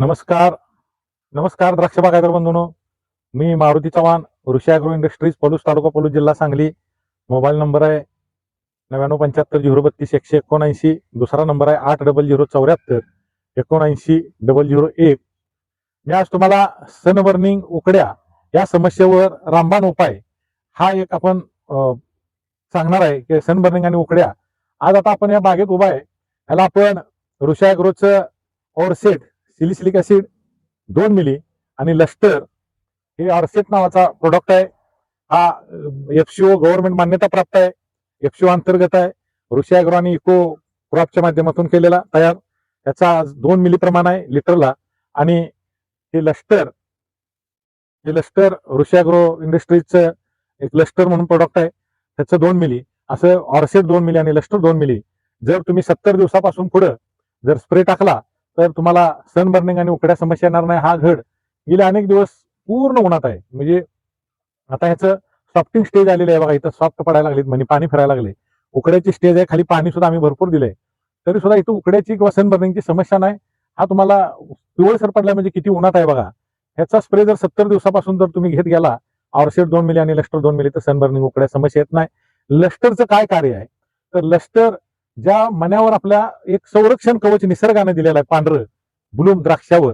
नमस्कार. नमस्कार द्राक्ष बागायतर बंधूनो. मी मारुती चव्हाण ऋषी इंडस्ट्रीज पलूस तालुका पलूस जिल्हा सांगली. मोबाईल नंबर आहे नव्याण्णव पंच्याहत्तर झिरो बत्तीस एकशे एकोणऐंशी. दुसरा नंबर आहे आठ डबल झिरो चौऱ्याहत्तर. एकोणऐंशी डबल झिरो एक. मी आज तुम्हाला सनबर्निंग उकड्या या समस्येवर रामबाण उपाय हा एक आपण सांगणार आहे की सनबर्निंग आणि उकड्या. आज आता आपण या बागेत उभा आहे. ह्याला आपण ऋषी अॅग्रोचं ऑरसेट सिलिसिलिक ऍसिड दोन मिली आणि लस्टर हे ऑर्सेट नावाचा प्रोडक्ट आहे. हा एफसीओ गव्हर्नमेंट मान्यता प्राप्त आहे. एफसीओ अंतर्गत आहे. ऋषी अॅग्रो आणि इको क्रॉपच्या माध्यमातून केलेला तयार. त्याचा दोन मिली प्रमाण आहे लिटरला. आणि हे लस्टर हे लस्टर ऋषी इंडस्ट्रीजचं एक लस्टर म्हणून प्रोडक्ट आहे. त्याचं दोन मिली. असं ऑरसेट दोन मिली आणि लस्टर दोन मिली. जर तुम्ही सत्तर दिवसापासून पुढं जर स्प्रे टाकला तर तुम्हाला सनबर्निंग आणि उकड्या समस्या येणार नाही. हा घड गेले अनेक दिवस पूर्ण उन्हात आहे. म्हणजे आता ह्याचं सॉफ्टिंग स्टेज आलेलं आहे बघा. इथं सॉफ्ट पडायला लागलीत म्हणजे पाणी फिरायला लागले. उकड्याची स्टेज आहे. खाली पाणी सुद्धा आम्ही भरपूर दिलंय. तरी सुद्धा इथं उकड्याची किंवा सनबर्निंगची समस्या नाही. हा तुम्हाला पिवळसर पडला म्हणजे किती उन्हात आहे बघा. ह्याचा स्प्रे जर सत्तर दिवसापासून जर तुम्ही घेत गेला ऑरसेट दोन मिली आणि लस्टर दोन मिली तर सनबर्निंग उकड्या समस्या येत नाही. लस्टरचं काय कार्य आहे? तर लस्टर ज्या मन्यावर आपल्या एक संरक्षण कवच निसर्गाने दिलेला आहे पांढरं ब्लूम द्राक्षावर.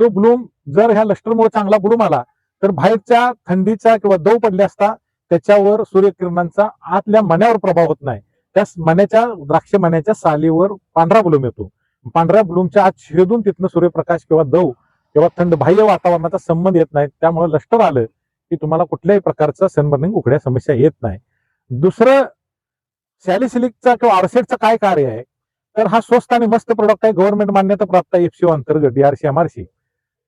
तो ब्लूम जर ह्या लष्टरमुळे चांगला ब्लूम आला तर बाहेरच्या थंडीचा किंवा दव पडले असता त्याच्यावर सूर्यकिरणांचा आतल्या मन्यावर प्रभाव होत नाही. त्या मन्याच्या द्राक्ष मन्याच्या सालीवर पांढरा ब्लूम येतो. पांढऱ्या ब्लूमच्या आत शिरदून तिथनं सूर्यप्रकाश किंवा दव किंवा थंड बाह्य वातावरणाचा संबंध येत नाही. त्यामुळे लष्टर आलं की तुम्हाला कुठल्याही प्रकारचा सनबर्निंग उघड्या समस्या येत नाही. दुसरं सॅलिसिलिकचा किंवा आरसेटचं काय कार्य आहे? तर हा स्वस्त आणि मस्त प्रोडक्ट आहे. गव्हर्नमेंट मान्यता प्राप्त आहे एफसीओ अंतर्गत डीआरसी एमआरसी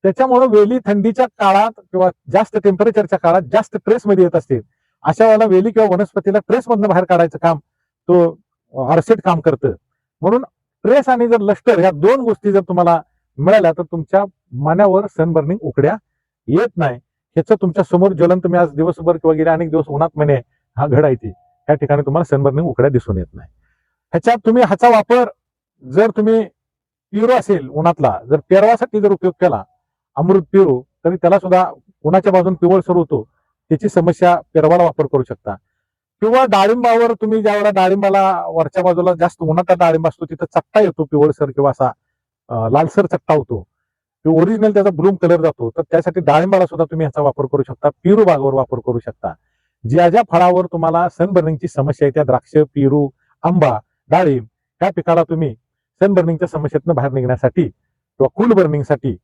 त्याच्यामुळे वेली थंडीच्या काळात किंवा जास्त टेम्परेचरच्या काळात जास्त ट्रेसमध्ये येत असतील. अशा वेळेला वेली किंवा वनस्पतीला ट्रेसमधनं बाहेर काढायचं काम तो आरसेट काम करतं. म्हणून ट्रेस आणि जर लष्टर ह्या दोन गोष्टी जर तुम्हाला मिळाल्या तर तुमच्या मनावर सनबर्निंग उकड्या येत नाही. ह्याचं तुमच्यासमोर ज्वलंत तुम्ही आज दिवसभर किंवा गेले अनेक दिवस उन्हात महिने हा घड ह्या ठिकाणी तुम्हाला सनबर्निंग उकड्या दिसून येत नाही. ह्याच्यात तुम्ही ह्याचा वापर जर तुम्ही पिरो असेल उन्हातला जर पेरवासाठी जर उपयोग केला अमृत पिरो तरी त्याला सुद्धा उन्हाच्या बाजून पिवळसर होतो त्याची समस्या पेरवाला वापर करू शकता. किंवा डाळिंबावर तुम्ही ज्या वेळेला डाळिंबाला वरच्या बाजूला जास्त उन्हाचा डाळिंब असतो तिथं चट्टा येतो पिवळसर किंवा असा लालसर चट्टा होतो. ओरिजिनल त्याचा ब्लूम कलर जातो तर त्यासाठी डाळिंबाला सुद्धा तुम्ही ह्याचा वापर करू शकता पिरू बागावर वापर करू शकता. ज्या ज्या फळावर तुम्हाला सनबर्निंगची समस्या आहे त्या द्राक्ष पेरू आंबा डाळिंब या पिकाला तुम्ही सनबर्निंगच्या समस्येतून बाहेर निघण्यासाठी किंवा कूल बर्निंगसाठी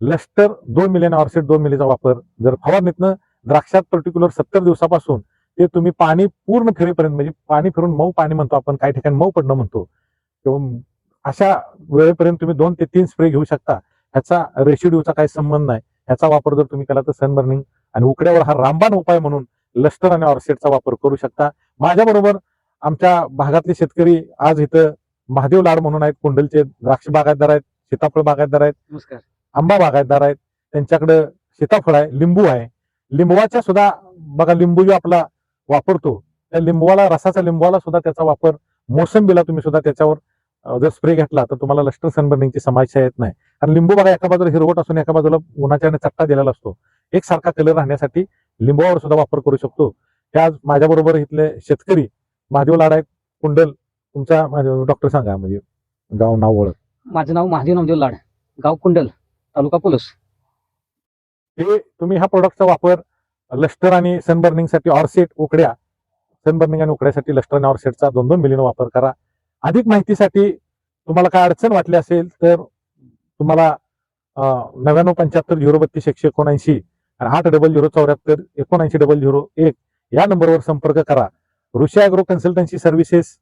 लस्टर दोन मिलियन ऑर्सेट दोन मिलीचा वापर जर फवारणीतनं द्राक्षात पर्टिक्युलर सत्तर दिवसापासून ते तुम्ही पाणी पूर्ण फिरेपर्यंत म्हणजे पाणी फिरून मऊ पाणी म्हणतो आपण काही ठिकाणी मऊ पडणं म्हणतो किंवा अशा वेळेपर्यंत तुम्ही दोन ते तीन स्प्रे घेऊ शकता. ह्याचा रेशिड्यूचा काही संबंध नाही. ह्याचा वापर जर तुम्ही केला तर सनबर्निंग आणि उकड्यावर हा रामबाण उपाय म्हणून लस्टर आणि ऑर्सेटचा वापर करू शकता. माझ्याबरोबर आमच्या भागातले शेतकरी आज इथं महादेव लाड म्हणून आहेत कुंडलचे द्राक्ष बागायतदार आहेत सीताफळ बागायतदार आहेत आंबा बागायतदार आहेत त्यांच्याकडे सीताफळ आहे लिंबू आहे. लिंबवाच्या सुद्धा बघा लिंबू जो आपला वापरतो त्या लिंबवाला रसाचा लिंबवाला सुद्धा त्याचा वापर मोसंबीला तुम्ही सुद्धा त्याच्यावर जर स्प्रे घेतला तर तुम्हाला लष्टर सनबर्निंगची समस्या येत नाही. कारण लिंबू बघा एका बाजूला हिरवट असून एका बाजूला उन्हाच्या चट्टा दिलेला असतो. एकसारखा कलर राहण्यासाठी लिंबवावर सुद्धा वापर करू शकतो. हे आज माझ्याबरोबर इथले शेतकरी महादेव लाड कुंडल तुमचा डॉक्टर सांगा म्हणजे गाव नाव ओळख. माझं नाव महादेव नामदेव लाड गाव कुंडल तालुका पुलस. हे तुम्ही ह्या प्रोडक्टचा वापर लष्टर आणि सनबर्निंगसाठी ऑरसेट उकड्या सनबर्निंग आणि उकड्यासाठी लष्टर आणि ऑरसेटचा दोन दोन मिलीनं वापर करा. अधिक माहितीसाठी तुम्हाला काय अडचण वाटली असेल तर तुम्हाला नव्याण्णव पंच्याहत्तर झिरो बत्तीस एकशे एकोणऐंशी आणि आठ डबल झिरो चौऱ्याहत्तर एकोणऐंशी डबल झिरो एक या नंबरवर संपर्क करा. ऋषी अॅग्रो कन्सल्टन्सी सर्व्हिसेस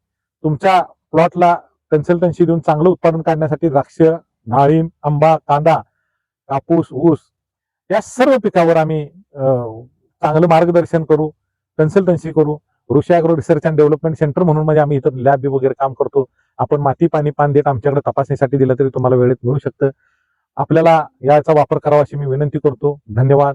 तुमच्या प्लॉटला कन्सल्टन्सी देऊन चांगलं उत्पादन काढण्यासाठी द्राक्ष डाळिंब आंबा कांदा कापूस ऊस या सर्व पिकावर आम्ही चांगलं मार्गदर्शन करू कन्सल्टन्सी करू. Rushi agro research and development centre म्हणून म्हणजे आम्ही इथं लॅब वगैरे काम करतो. आपण माती पाणी पान देत आमच्याकडे तपासणीसाठी दिलं तरी तुम्हाला वेळेत मिळू शकतं. आपल्याला याचा वापर करावा अशी मी विनंती करतो. धन्यवाद.